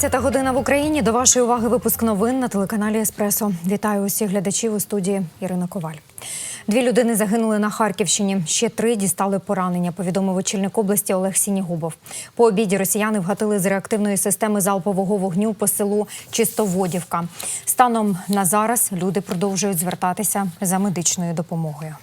14 година в Україні. До вашої уваги випуск новин на телеканалі Еспресо. Вітаю усіх глядачів у студії Ірина Коваль. Дві людини загинули на Харківщині. Ще три дістали поранення. Повідомив очільник області Олег Сінігубов. По обіді росіяни вгатили з реактивної системи залпового вогню по селу Чистоводівка. Станом на зараз люди продовжують звертатися за медичною допомогою.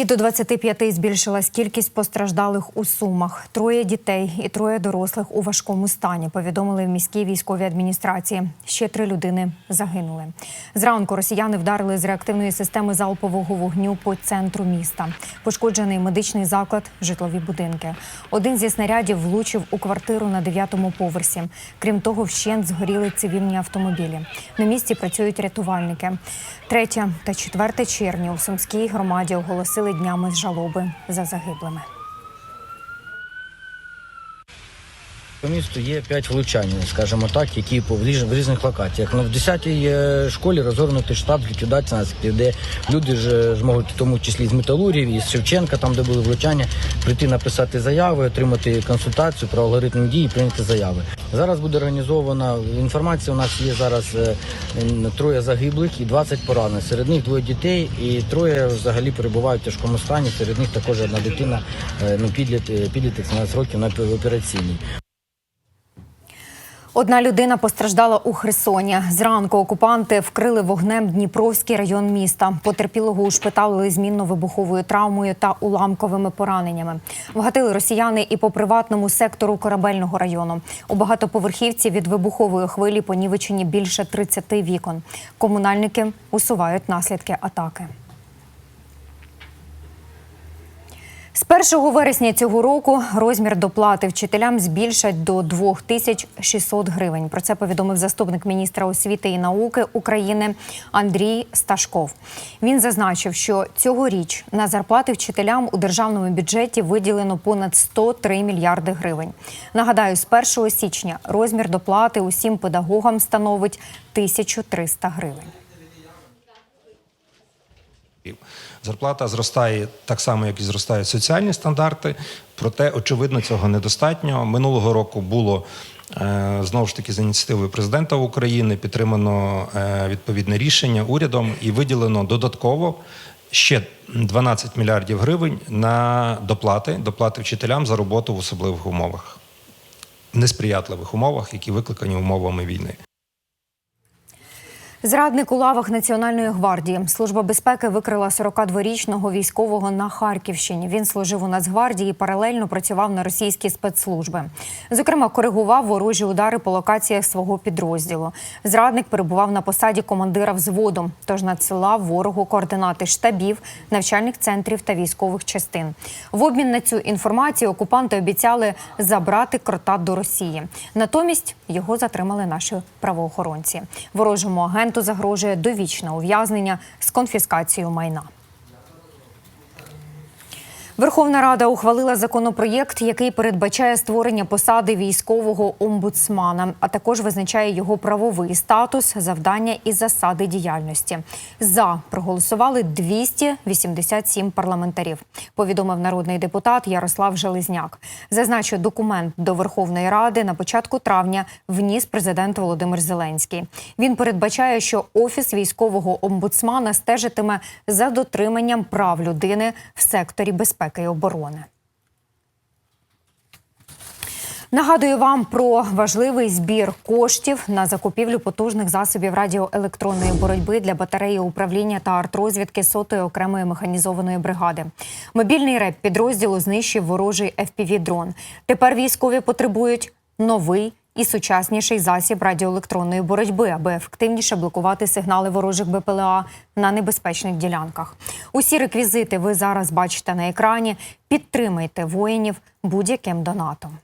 І до 25 збільшилась кількість постраждалих у Сумах. Троє дітей і троє дорослих у важкому стані. Повідомили в міській військовій адміністрації. Ще три людини загинули. Зранку росіяни вдарили з реактивної системи залпового вогню по центру міста. Пошкоджений медичний заклад, житлові будинки. Один зі снарядів влучив у квартиру на дев'ятому поверсі. Крім того, вщент згоріли цивільні автомобілі. На місці працюють рятувальники. 3 та 4 червня у Сумській громаді оголосили днями з жалоби за загиблими. По місту є 5 влучань, скажімо так, які по в різ- в різних локаціях. Ну, в 10-й е, школі розгорнутий штаб ліквідації де люди ж е, зможуть, в тому числі з металургів, із Шевченка, там де були влучання, прийти написати заяви, отримати консультацію про алгоритм дії, прийняти заяви. Зараз буде організована інформація. У нас є зараз е, троє загиблих і 20 поранених. Серед них двоє дітей і троє взагалі перебувають в тяжкому стані. Серед них також одна дитина, е, ну підліт, е, підліток 17 років на операційній. Одна людина постраждала у Херсоні. Зранку окупанти вкрили вогнем Дніпровський район міста. Потерпілого ушпиталили змінно-вибуховою травмою та уламковими пораненнями. Вгатили росіяни і по приватному сектору корабельного району. У багатоповерхівці від вибухової хвилі понівечені більше 30 вікон. Комунальники усувають наслідки атаки. 1 вересня цього року розмір доплати вчителям збільшать до 2600 гривень. Про це повідомив заступник міністра освіти і науки України Андрій Сташков. Він зазначив, що цьогоріч на зарплати вчителям у державному бюджеті виділено понад 103 мільярди гривень. Нагадаю, з 1 січня розмір доплати усім педагогам становить 1300 гривень. Зарплата зростає так само, як і зростають соціальні стандарти. Проте, очевидно, цього недостатньо. Минулого року було е, знову ж таки за ініціативою президента України підтримано е, відповідне рішення урядом і виділено додатково ще 12 мільярдів гривень на доплати, доплати вчителям за роботу в особливих умовах, несприятливих умовах, які викликані умовами війни. Зрадник у лавах Національної гвардії. Служба безпеки викрила 42-річного військового на Харківщині. Він служив у Нацгвардії і паралельно працював на російські спецслужби. Зокрема, коригував ворожі удари по локаціях свого підрозділу. Зрадник перебував на посаді командира взводу, тож надсилав ворогу координати штабів, навчальних центрів та військових частин. В обмін на цю інформацію окупанти обіцяли забрати крота до Росії. Натомість його затримали наші правоохоронці. Ворожому агенту загрожує довічне ув'язнення з конфіскацією майна. Верховна Рада ухвалила законопроєкт, який передбачає створення посади військового омбудсмана, а також визначає його правовий статус, завдання і засади діяльності. За проголосували 287 парламентарів. Повідомив народний депутат Ярослав Железняк. Зазначу, документ до Верховної Ради на початку травня вніс президент Володимир Зеленський. Він передбачає, що офіс військового омбудсмана стежитиме за дотриманням прав людини в секторі безпеки і оборони. Нагадую вам про важливий збір коштів на закупівлю потужних засобів радіоелектронної боротьби для батареї управління та артрозвідки сотої окремої механізованої бригади. Мобільний реп підрозділу знищив ворожий FPV-дрон. Тепер військові потребують новий і сучасніший засіб радіоелектронної боротьби, аби ефективніше блокувати сигнали ворожих БПЛА на небезпечних ділянках. Усі реквізити ви зараз бачите на екрані. Підтримайте воїнів будь-яким донатом.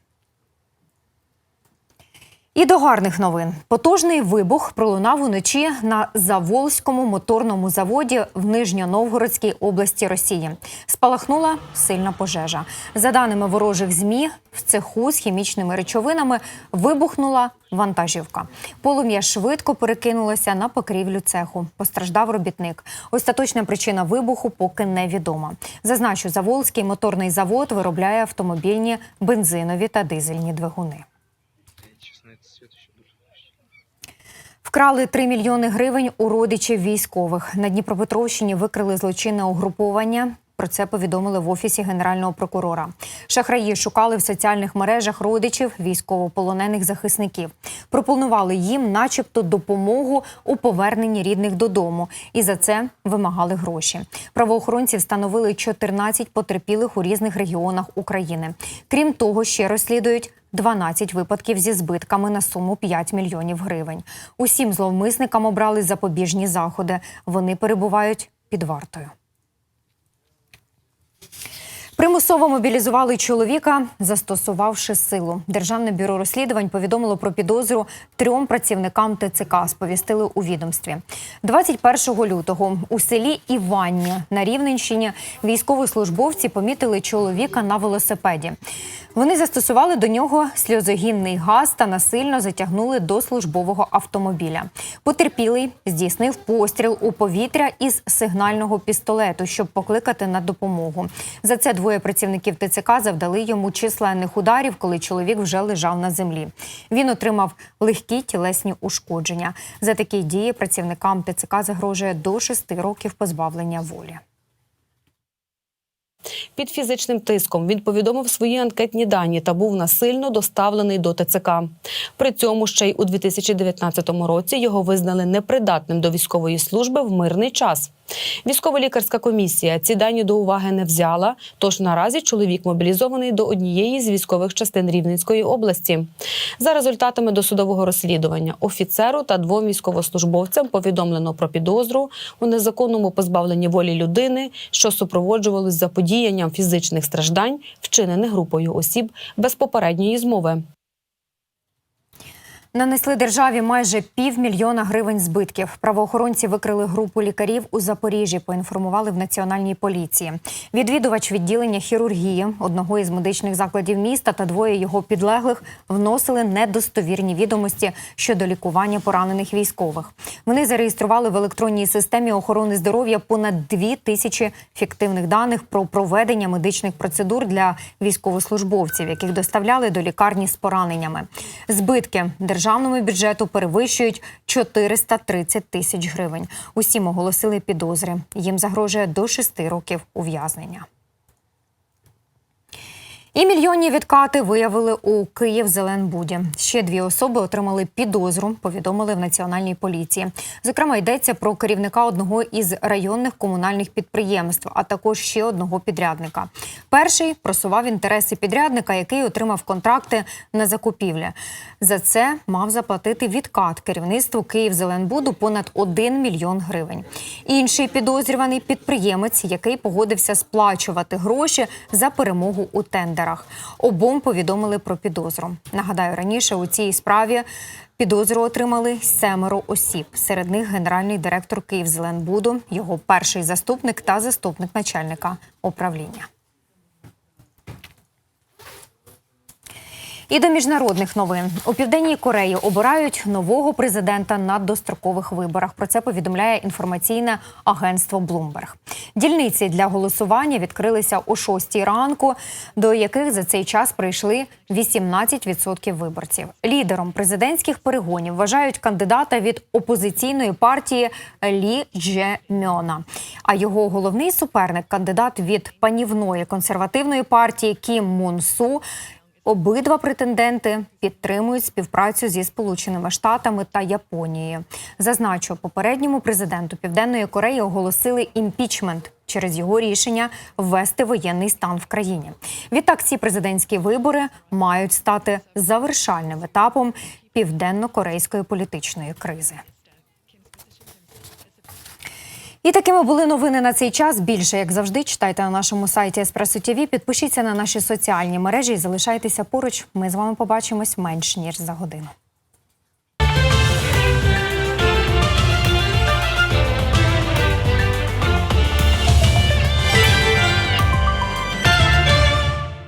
І до гарних новин. Потужний вибух пролунав уночі на Заволзькому моторному заводі в Нижньоновгородській області Росії. Спалахнула сильна пожежа. За даними ворожих змі, в цеху з хімічними речовинами вибухнула вантажівка. Полум'я швидко перекинулося на покрівлю цеху. Постраждав робітник. Остаточна причина вибуху поки невідома. Зазначу, Заволзький моторний завод виробляє автомобільні бензинові та дизельні двигуни. Вкрали 3 мільйони гривень у родичів військових. На Дніпропетровщині викрили злочинне угруповання. Про це повідомили в офісі генерального прокурора. Шахраї шукали в соціальних мережах родичів військовополонених захисників. Пропонували їм, начебто, допомогу у поверненні рідних додому, і за це вимагали гроші. Правоохоронці встановили 14 потерпілих у різних регіонах України. Крім того, ще розслідують 12 випадків зі збитками на суму 5 мільйонів гривень. Усім зловмисникам обрали запобіжні заходи. Вони перебувають під вартою. Примусово мобілізували чоловіка, застосувавши силу. Державне бюро розслідувань повідомило про підозру трьом працівникам ТЦК. Сповістили у відомстві. 21 лютого у селі Іванні на Рівненщині військовослужбовці помітили чоловіка на велосипеді. Вони застосували до нього сльозогінний газ та насильно затягнули до службового автомобіля. Потерпілий здійснив постріл у повітря із сигнального пістолету, щоб покликати на допомогу. За це двоє працівників ТЦК завдали йому численних ударів, коли чоловік вже лежав на землі. Він отримав легкі тілесні ушкодження. За такі дії працівникам ТЦК загрожує до шести років позбавлення волі. Під фізичним тиском він повідомив свої анкетні дані та був насильно доставлений до ТЦК. При цьому ще й у 2019 році його визнали непридатним до військової служби в мирний час. Військово-лікарська комісія ці дані до уваги не взяла. Тож наразі чоловік мобілізований до однієї з військових частин Рівненської області. За результатами досудового розслідування офіцеру та двом військовослужбовцям повідомлено про підозру у незаконному позбавленні волі людини, що супроводжувалось заподіянням фізичних страждань, вчинених групою осіб без попередньої змови. Нанесли державі майже півмільйона гривень збитків. Правоохоронці викрили групу лікарів у Запоріжжі. Поінформували в національній поліції. Відвідувач відділення хірургії одного із медичних закладів міста та двоє його підлеглих вносили недостовірні відомості щодо лікування поранених військових. Вони зареєстрували в електронній системі охорони здоров'я понад дві тисячі фіктивних даних про проведення медичних процедур для військовослужбовців, яких доставляли до лікарні з пораненнями. Збитки державному бюджету перевищують 430 тисяч гривень. Усім оголосили підозри. Їм загрожує до 6 років ув'язнення. І мільйонні відкати виявили у Київ-Зеленбуді. Ще дві особи отримали підозру, повідомили в національній поліції. Зокрема, йдеться про керівника одного із районних комунальних підприємств, а також ще одного підрядника. Перший просував інтереси підрядника, який отримав контракти на закупівлі. За це мав заплатити відкат керівництву Київ-Зеленбуду понад 1 мільйон гривень. Інший підозрюваний підприємець, який погодився сплачувати гроші за перемогу у тендерах. Обом повідомили про підозру. Нагадаю, раніше у цій справі підозру отримали семеро осіб. Серед них генеральний директор Київзеленбуду, його перший заступник та заступник начальника управління. І до міжнародних новин у південній Кореї обирають нового президента на дострокових виборах. Про це повідомляє інформаційне агентство Bloomberg. Дільниці для голосування відкрилися о 6 ранку, до яких за цей час прийшли 18% виборців. Лідером президентських перегонів вважають кандидата від опозиційної партії Лі Дже Мьона. А його головний суперник кандидат від панівної консервативної партії Кім Мун Су. Обидва претенденти підтримують співпрацю зі Сполученими Штатами та Японією. Зазначу, попередньому президенту Південної Кореї оголосили імпічмент через його рішення ввести воєнний стан в країні. Відтак, ці президентські вибори мають стати завершальним етапом південно-корейської політичної кризи. І такими були новини на цей час. Більше як завжди, читайте на нашому сайті Еспресо ТВ, Підпишіться на наші соціальні мережі і залишайтеся поруч. Ми з вами побачимось менш ніж за годину.